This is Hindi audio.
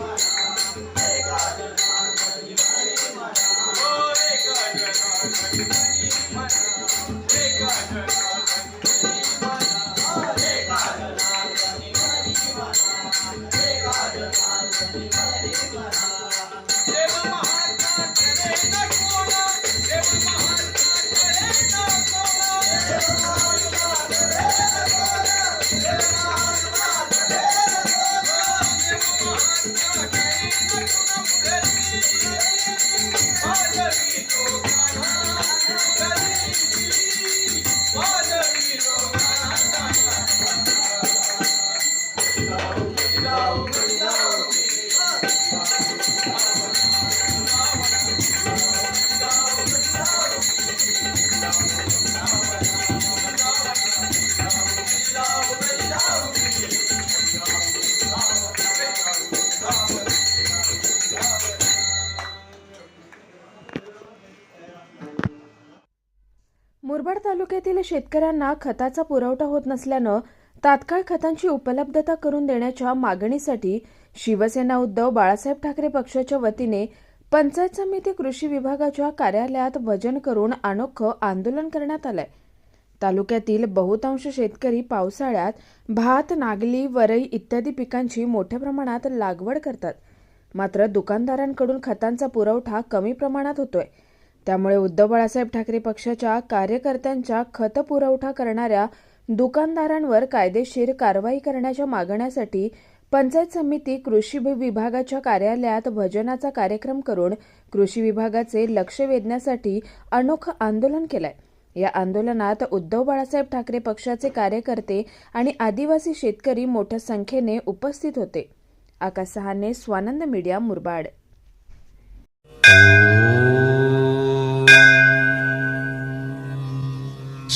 Bye. मुरबाड तालुक्यातील शेतकऱ्यांना खताचा पुरवठा होत नसल्यानं तात्काळ खतांची उपलब्धता करून देण्याच्या मागणीसाठी शिवसेना उद्धव बाळासाहेब ठाकरे पक्षाच्या वतीने पंचायत समिती कृषी विभागाच्या कार्यालयात वजन करून अनोखं आंदोलन करण्यात आलंय. तालुक्यातील बहुतांश शेतकरी पावसाळ्यात भात नागली वरई इत्यादी पिकांची मोठ्या प्रमाणात लागवड करतात. मात्र दुकानदारांकडून खतांचा पुरवठा कमी प्रमाणात होतोय. त्यामुळे उद्धव बाळासाहेब ठाकरे पक्षाच्या कार्यकर्त्यांच्या खत पुरवठा करणाऱ्या दुकानदारांवर कायदेशीर कारवाई करण्याच्या मागण्यासाठी पंचायत समिती कृषी विभागाच्या कार्यालयात भजनाचा कार्यक्रम करून कृषी विभागाचे लक्ष वेधण्यासाठी अनोखं आंदोलन केलंय. या आंदोलनात उद्धव बाळासाहेब ठाकरे पक्षाचे कार्यकर्ते आणि आदिवासी शेतकरी मोठ्या संख्येने उपस्थित होते. Akash Sahane Swanand media Murbad.